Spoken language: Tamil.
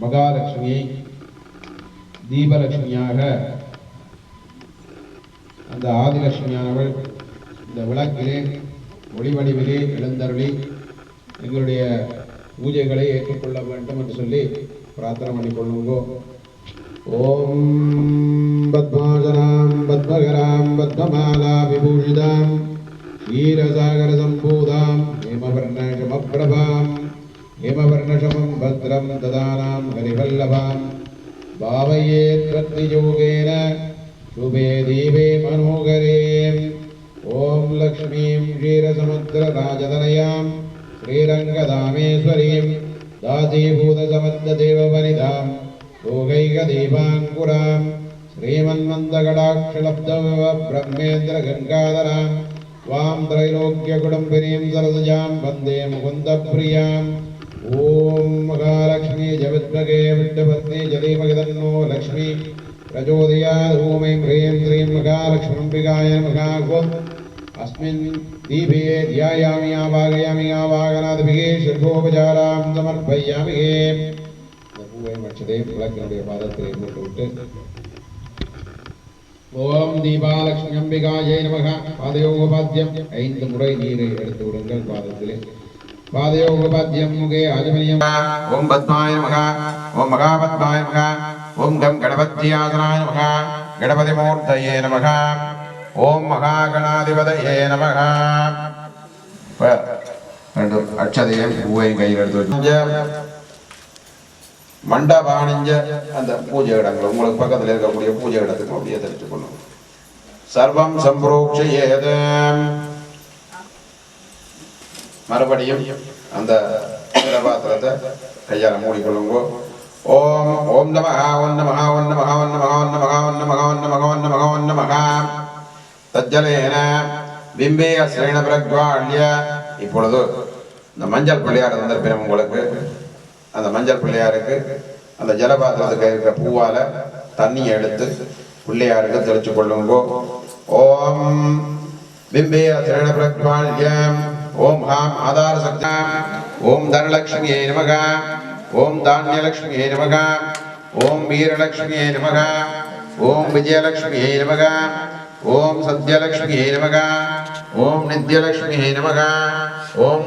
மகாலட்சுமியை தீபலட்சுமியாக அந்த ஆதிலட்சுமியானவள் இந்த விளக்கிலே ஒளிவடிவிலே எழுந்தருளி எங்களுடைய பூஜைகளை ஏற்றுக்கொள்ள வேண்டும் என்று சொல்லி பிரார்த்தனை பண்ணிக்கொள்ளுங்கோ ஓம் பத்மாஜனாம் பத்மகராம் பத்மமாலா விபூஷிதாம் க்ஷீரசாகர சம்பூதாம் ஹேமவர்ணசமப்பிரபாம் हिमवर्णशमं भद्रं ददानां हरिवल्लभां वामयेगेन शुभे दीपे मनोगरे ॐ लक्ष्मीं क्षीरसमुद्रराजतनयां श्रीरङ्गदामेश्वरीं दाजीभूतसमन्ददेववनितां लोकैकदीपाङ्कुरां श्रीमन्वन्तगडाक्षलब्धमव त्वां त्रैलोक्यकुटुम्बिनीं सरसजां वन्दे मुकुन्दप्रियाम्। ஓம் மகாலட்சுமி ஜவித்மகே விட்டபத்னி ஜலீமகதன்னோ லக்ஷ்மி பிரச்சோதயா ரூமை ஹ்ரீம் ஹ்ரீம் மகாலட்சுமிம்பிகாய மகாகோ அஸ்மின் தீபே தியாயாமி ஆவாகயாமி ஆவாகநாதபிகே ஷட்கோபச்சாராம் சமர்ப்பயாமிகே இந்த பூவை மட்சதை விளக்கினுடைய பாதத்திலே போட்டுவிட்டு ஓம் தீபாலட்சுமி அம்பிகாயை நமக பாதயோகோபாத்தியம் ஐந்து முறை நீரை எடுத்து விடுங்கள் பாதத்திலே वादयोगपद्यं मुखे आजमनीयम् ॐ पद्माय नमः ॐ महापद्माय नमः ॐ गं गणपत्यासनाय नमः गणपतिमूर्तये नमः ॐ महागणाधिपतये नमः। அட்சதையும் பூவையும் கையில் எடுத்து மண்டப அணிஞ்ச அந்த பூஜை இடங்கள் உங்களுக்கு பக்கத்தில் இருக்கக்கூடிய பூஜை இடத்துக்கு அப்படியே தெரிஞ்சுக்கணும் சர்வம் சம்பரோக்ஷ ஏதம் மறுபடியும் அந்த பாத்திரத்தை கையால மூடிக்கொள்ளுங்கோ. ஓம் ஓம் நம ஓம் நம ஓம் நம ஓம் நம ஓம் நம ஓம் நம ஓம் நம ஓம் நம ஓம் நம தஜ்ஜலேன பிம்பே அஸ்ரேண பிரக்வாழ்ய இப்பொழுது இந்த மஞ்சள் பிள்ளையார் வந்திருப்பேன் உங்களுக்கு. அந்த மஞ்சள் பிள்ளையாருக்கு அந்த ஜலபாத்திரத்துக்கு இருக்கிற பூவால தண்ணியை எடுத்து பிள்ளையாருக்கு தெளிச்சு கொள்ளுங்கோ ஓம் பிம்பே அசிரண பிரக்வாழ்யம் ఓం హాం ఆధార సత్యాం ఓం ధనలక్ష్మియే నమగ ఓం ధాన్యలక్ష్మియే నమగ ఓం వీరలక్ష్మియే నమగ ఓం విజయలక్ష్మియే నమగ ఓం సత్యలక్ష్మియే నమగ ఓం నిత్యలక్ష్మియే నమగ ఓం